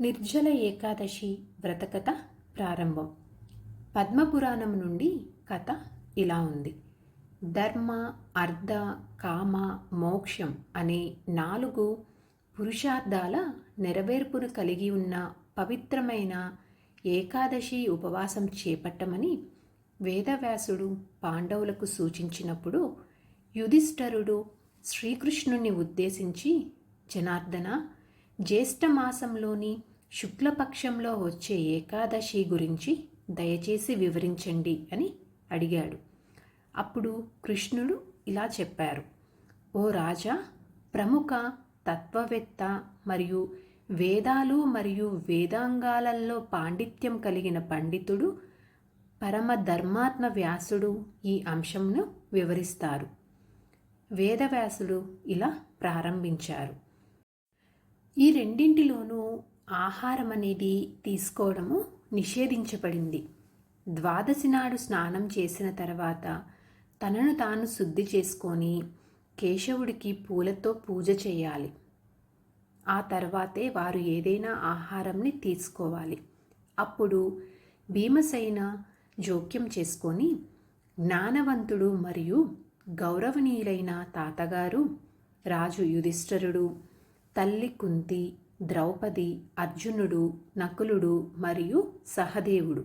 నిర్జల ఏకాదశి వ్రతకథ ప్రారంభం. పద్మపురాణం నుండి కథ ఇలా ఉంది. ధర్మ అర్ధ కామ మోక్షం అనే నాలుగు పురుషార్థాల నెరవేర్పును కలిగి ఉన్న పవిత్రమైన ఏకాదశి ఉపవాసం చేపట్టమని వేదవ్యాసుడు పాండవులకు సూచించినప్పుడు యుధిష్ఠరుడు శ్రీకృష్ణుని ఉద్దేశించి జనార్దన జ్యేష్ఠమాసంలోని శుక్లపక్షంలో వచ్చే ఏకాదశి గురించి దయచేసి వివరించండి అని అడిగాడు. అప్పుడు కృష్ణుడు ఇలా చెప్పారు. ఓ రాజా ప్రముఖ తత్వవేత్త మరియు వేదాలు మరియు వేదాంగాలలో పాండిత్యం కలిగిన పండితుడు పరమ ధర్మాత్మ వ్యాసుడు ఈ అంశంను వివరిస్తారు. వేదవ్యాసుడు ఇలా ప్రారంభించారు. ఈ రెండింటిలోనూ ఆహారం అనేది తీసుకోవడము నిషేధించబడింది. ద్వాదశి నాడు స్నానం చేసిన తర్వాత తనను తాను శుద్ధి చేసుకొని కేశవుడికి పూలతో పూజ చేయాలి. ఆ తర్వాతే వారు ఏదైనా ఆహారంని తీసుకోవాలి. అప్పుడు భీమసైన జోక్యం చేసుకొని జ్ఞానవంతుడు మరియు గౌరవనీయులైన తాతగారు రాజు యుధిష్ఠరుడు తల్లి కుంతి ద్రౌపది అర్జునుడు నకులుడు మరియు సహదేవుడు.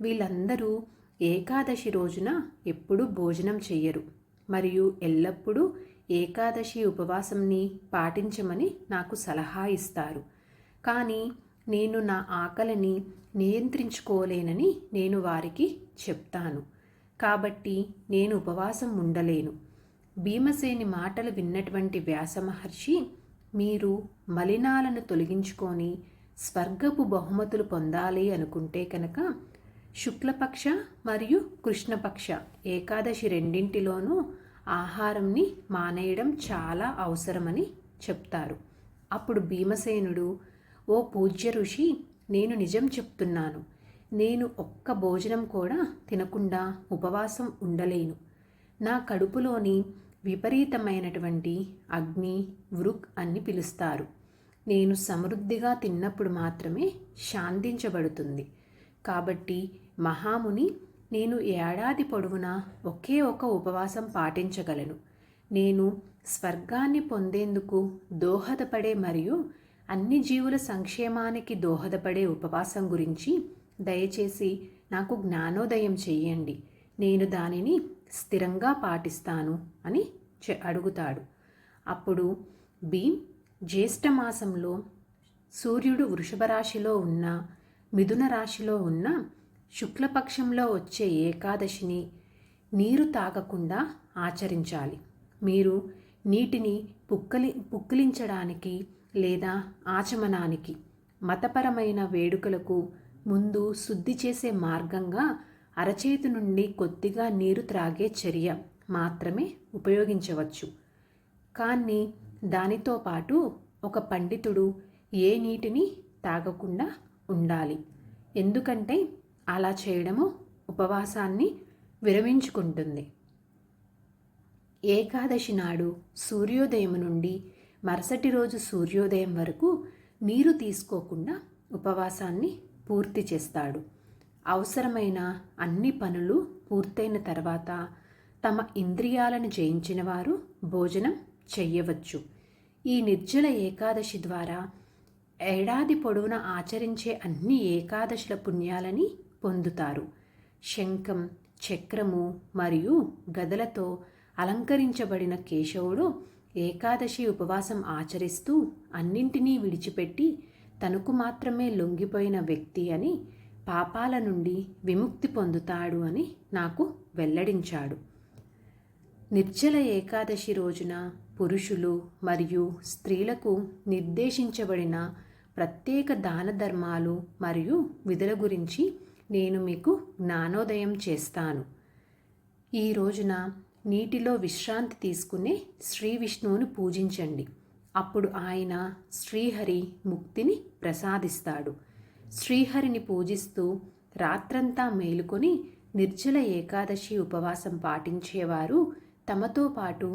వీళ్ళందరూ ఏకాదశి రోజున ఎప్పుడూ భోజనం చెయ్యరు. మరియు ఎల్లప్పుడూ ఏకాదశి ఉపవాసంని పాటించమని నాకు సలహా ఇస్తారు. కానీ నేను నా ఆకలిని నియంత్రించుకోలేనని నేను వారికి చెప్తాను. కాబట్టి నేను ఉపవాసం ఉండలేను. భీమసేని మాటలు విన్నటువంటి వ్యాసమహర్షి మీరు మలినాలను తొలగించుకొని స్వర్గపు బహుమతులు పొందాలి అనుకుంటే కనుక శుక్లపక్ష మరియు కృష్ణపక్ష ఏకాదశి రెండింటిలోనూ ఆహారంని మానేయడం చాలా అవసరమని చెప్తారు. అప్పుడు భీమసేనుడు ఓ పూజ్య ఋషి నేను నిజం చెప్తున్నాను. నేను ఒక్క భోజనం కూడా తినకుండా ఉపవాసం ఉండలేను. నా కడుపులోని విపరీతమైనటువంటి అగ్ని వృక్ అని పిలుస్తారు. నేను సమృద్ధిగా తిన్నప్పుడు మాత్రమే శాంతించబడుతుంది. కాబట్టి మహాముని నేను ఏడాది పొడవునా ఒకే ఒక ఉపవాసం పాటించగలను. నేను స్వర్గాన్ని పొందేందుకు దోహదపడే మరియు అన్ని జీవుల సంక్షేమానికి దోహదపడే ఉపవాసం గురించి దయచేసి నాకు జ్ఞానోదయం చెయ్యండి. నేను దానిని స్థిరంగా పాటిస్తాను అని చె అడుగుతాడు. అప్పుడు భీమ్ జ్యేష్ఠమాసంలో సూర్యుడు వృషభ రాశిలో ఉన్న మిథున రాశిలో ఉన్న శుక్లపక్షంలో వచ్చే ఏకాదశిని నీరు తాగకుండా ఆచరించాలి. మీరు నీటిని పుక్కలి పుక్కిలించడానికి లేదా ఆచమనానికి మతపరమైన వేడుకలకు ముందు శుద్ధి చేసే మార్గంగా అరచేతి నుండి కొద్దిగా నీరు త్రాగే చర్య మాత్రమే ఉపయోగించవచ్చు. కానీ దానితో పాటు ఒక పండితుడు ఏ నీటిని తాగకుండా ఉండాలి. ఎందుకంటే అలా చేయడము ఉపవాసాన్ని విరమించుకుంటుంది. ఏకాదశి నాడు సూర్యోదయం నుండి మరుసటి రోజు సూర్యోదయం వరకు నీరు తీసుకోకుండా ఉపవాసాన్ని పూర్తి చేస్తాడు. అవసరమైన అన్ని పనులు పూర్తయిన తర్వాత తమ ఇంద్రియాలను జయించిన వారు భోజనం చెయ్యవచ్చు. ఈ నిర్జల ఏకాదశి ద్వారా ఏడాది పొడవున ఆచరించే అన్ని ఏకాదశుల పుణ్యాలని పొందుతారు. శంఖం చక్రము మరియు గదలతో అలంకరించబడిన కేశవుడు ఏకాదశి ఉపవాసం ఆచరిస్తూ అన్నింటినీ విడిచిపెట్టి తనకు మాత్రమే లొంగిపోయిన వ్యక్తి అని పాపాల నుండి విముక్తి పొందుతాడు అని నాకు వెల్లడించాడు. నిర్జల ఏకాదశి రోజున పురుషులు మరియు స్త్రీలకు నిర్దేశించబడిన ప్రత్యేక దాన ధర్మాలు మరియు విధుల గురించి నేను మీకు జ్ఞానోదయం చేస్తాను. ఈ రోజున నీటిలో విశ్రాంతి తీసుకునే శ్రీ విష్ణువును పూజించండి. అప్పుడు ఆయన శ్రీహరి ముక్తిని ప్రసాదిస్తాడు. శ్రీహరిని పూజిస్తూ రాత్రంతా మేలుకొని నిర్జల ఏకాదశి ఉపవాసం పాటించేవారు. తమతో పాటు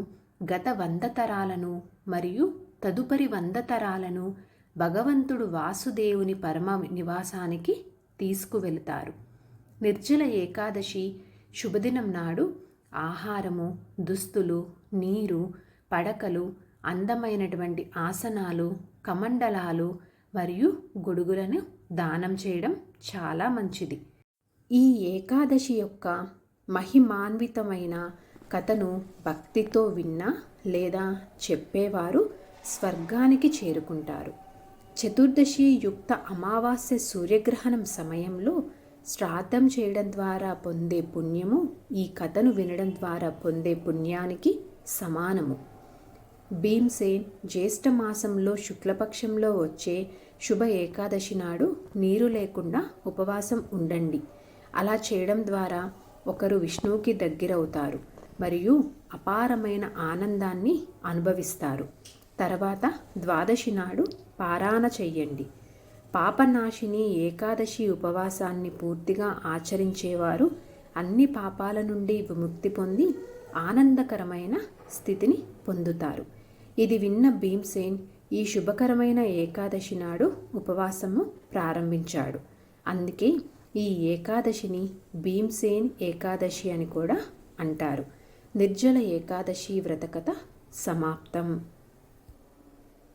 గత వంద తరాలను మరియు తదుపరి వంద తరాలను భగవంతుడు వాసుదేవుని పరమ నివాసానికి తీసుకువెళతారు. నిర్జల ఏకాదశి శుభదినం నాడు ఆహారము దుస్తులు నీరు పడకలు అందమైనటువంటి ఆసనాలు కమండలాలు మరియు గొడుగులను దానం చేయడం చాలా మంచిది. ఈ ఏకాదశి యొక్క మహిమాన్వితమైన కథను భక్తితో విన్నా లేదా చెప్పేవారు స్వర్గానికి చేరుకుంటారు. చతుర్దశి యుక్త అమావాస్య సూర్యగ్రహణం సమయంలో శ్రాద్ధం చేయడం ద్వారా పొందే పుణ్యము ఈ కథను వినడం ద్వారా పొందే పుణ్యానికి సమానము. భీమ్సేన్ జ్యేష్ఠ మాసంలో శుక్లపక్షంలో వచ్చే శుభ ఏకాదశి నాడు నీరు లేకుండా ఉపవాసం ఉండండి. అలా చేయడం ద్వారా ఒకరు విష్ణువుకి దగ్గరవుతారు మరియు అపారమైన ఆనందాన్ని అనుభవిస్తారు. తర్వాత ద్వాదశి నాడు పారాణ చెయ్యండి. పాపనాశిని ఏకాదశి ఉపవాసాన్ని పూర్తిగా ఆచరించేవారు అన్ని పాపాల నుండి విముక్తి పొంది ఆనందకరమైన స్థితిని పొందుతారు. ఇది విన్న భీమ్సేన్ ఈ శుభకరమైన ఏకాదశి నాడు ఉపవాసము ప్రారంభించాడు. అందుకే ఈ ఏకాదశిని భీమ్సేన్ ఏకాదశి అని కూడా అంటారు. నిర్జల ఏకాదశి వ్రతకథ సమాప్తం.